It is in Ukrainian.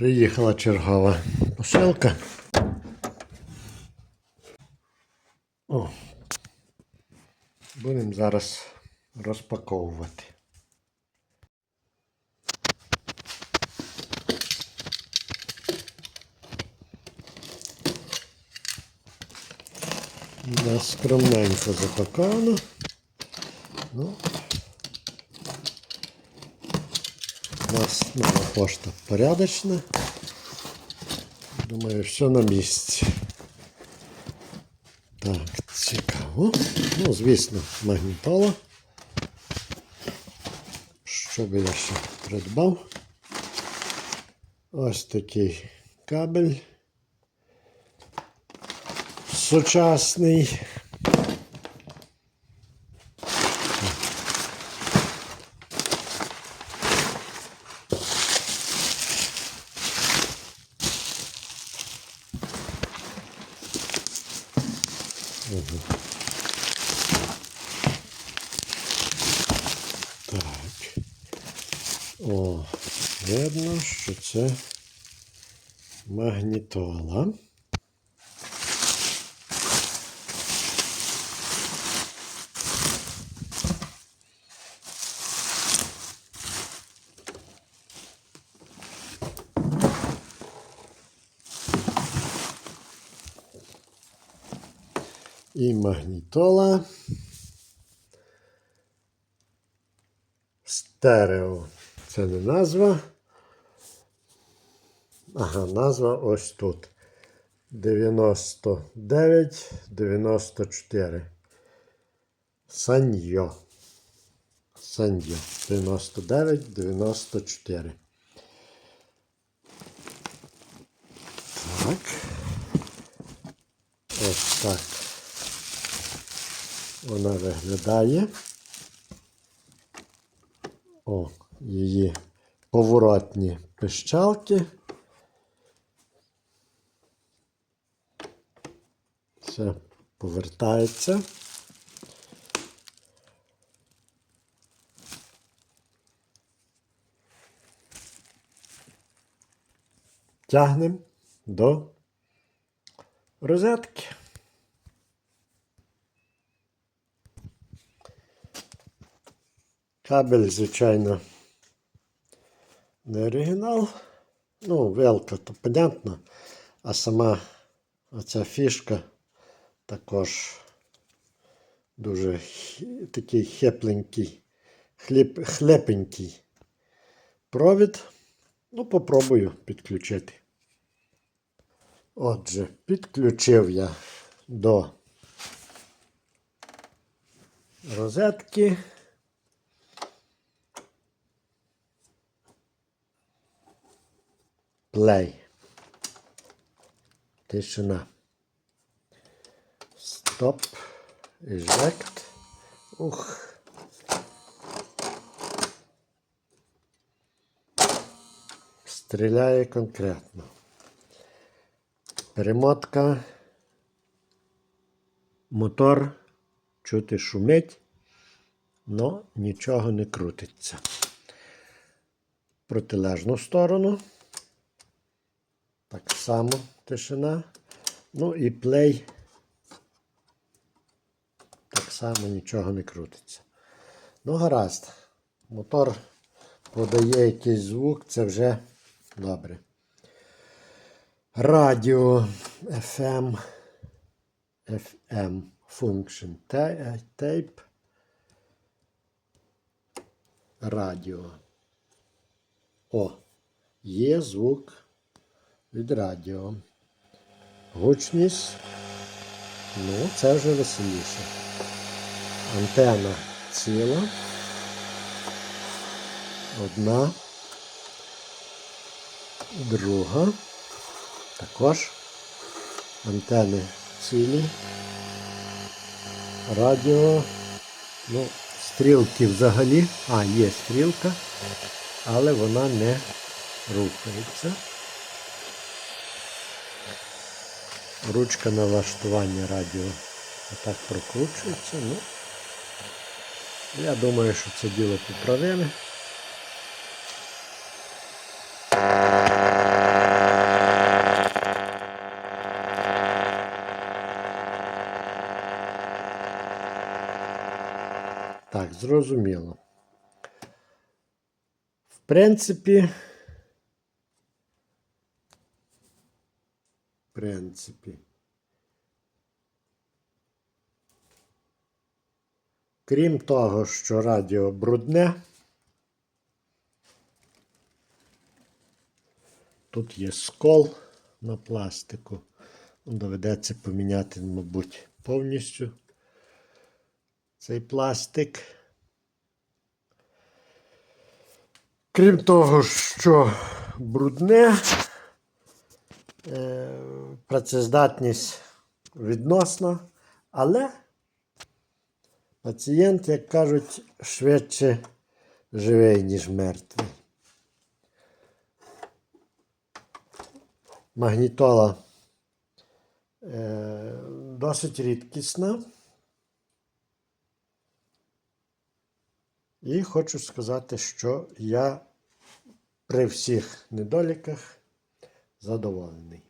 Приїхала чергова посилка. О. Будемо зараз розпаковувати. Да, скромненько запаковано. Ну, нас нова пошта порядочна. Думаю, все на місці. Так, цікаво. Ну, звісно, магнітола. Що би я ще придбав? Ось такий кабель. Сучасний. Так. О, видно, що це магнітола. І магнітола. Стерео. Це не назва. Ага, назва ось тут. 99, 94. Саньйо. Саньйо. 99, 94. Так. Ось так. Вона виглядає. О, її поворотні пищалки. Все повертається. Тягнемо до розетки. Кабель, звичайно, не оригінал. Ну, велка, то понятно. А сама оця фішка також дуже такий хепленький, хліб, хлепенький провід. Ну, попробую підключити. Отже, підключив я до розетки. Play. Тишина. Стоп. Eject. Ух. Стріляє конкретно. Перемотка. Мотор чути шумить, но нічого не крутиться. Протилежну сторону. Так само тишина. Ну і плей. Так само нічого не крутиться. Ну, гаразд. Мотор подає якийсь звук, це вже добре. Радіо FM. FM Function Ta- Tape. Радіо. О, є звук від радіо. Гучність. Ну, це вже веселіше. Антена ціла. Одна. Друга. Також. Антени цілі. Радіо. Ну, стрілки взагалі. А, є стрілка, але вона не рухається. Ручка налаштування радіо отак прокручується. Ну, Я думаю, що це діло поправили. Так, зрозуміло. В принципі, принципі. Крім того, що радіо брудне, тут є скол на пластику. Доведеться поміняти, мабуть, повністю цей пластик. Крім того, що брудне, е, працездатність відносна, але пацієнт, як кажуть, швидше живий, ніж мертвий. Магнітола е, досить рідкісна. І хочу сказати, що я при всіх недоліках задоволений.